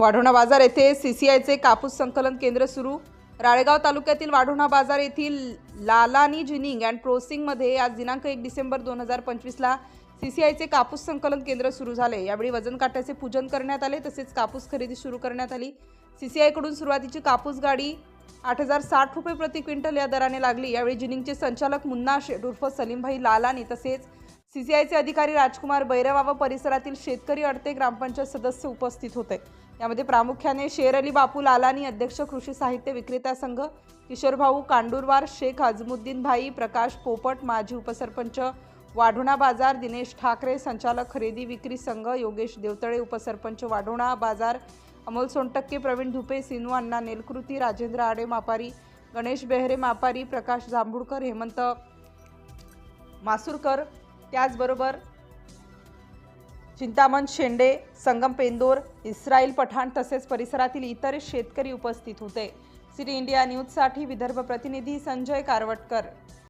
वाढोणा बाजार येथे सीसीआयचे कापूस संकलन केंद्र सुरू. राळेगाव तालुक्यातील वाढोणा बाजार येथील लालानी जिनिंग अँड प्रोसिंगमध्ये आज दिनांक एक डिसेंबर दोन हजार पंचवीसला सीसीआयचे कापूस संकलन केंद्र सुरू झाले. यावेळी वजन काट्याचे पूजन करण्यात आले तसेच कापूस खरेदी सुरू करण्यात आली. सीसीआयकडून सुरुवातीची कापूस गाडी आठ हजार साठ रुपये प्रति क्विंटल या दराने लागली. यावेळी जिनिंगचे संचालक मुन्ना शेठ उर्फ सलीमभाई लालानी तसेच सीसीआयचे अधिकारी राजकुमार बैरवा व परिसरातील शेतकरी अडते ग्रामपंचायत सदस्य उपस्थित होते. यामध्ये प्रामुख्याने शेर अली बापू लालानी अध्यक्ष कृषी साहित्य विक्रेता संघ किशोरभाऊ कांडूरवार शेख अजमुद्दीन भाई प्रकाश पोपट माजी उपसरपंच वाढोणा बाजार दिनेश ठाकरे संचालक खरेदी विक्री संघ योगेश देवतळे उपसरपंच वाढोणा बाजार अमोल सोनटक्के प्रवीण धुपे सिनू अण्णा नेलकृती राजेंद्र आडे मापारी गणेश बेहरे मापारी प्रकाश जांभूळकर हेमंत मासूरकर. त्याचबरोबर चिंतामण शेंडे संगम पेंदोर इस्राईल पठाण तसेच परिसरातील इतर शेतकरी उपस्थित होते. सिटी इंडिया न्यूजसाठी विदर्भ प्रतिनिधी संजय कारवटकर.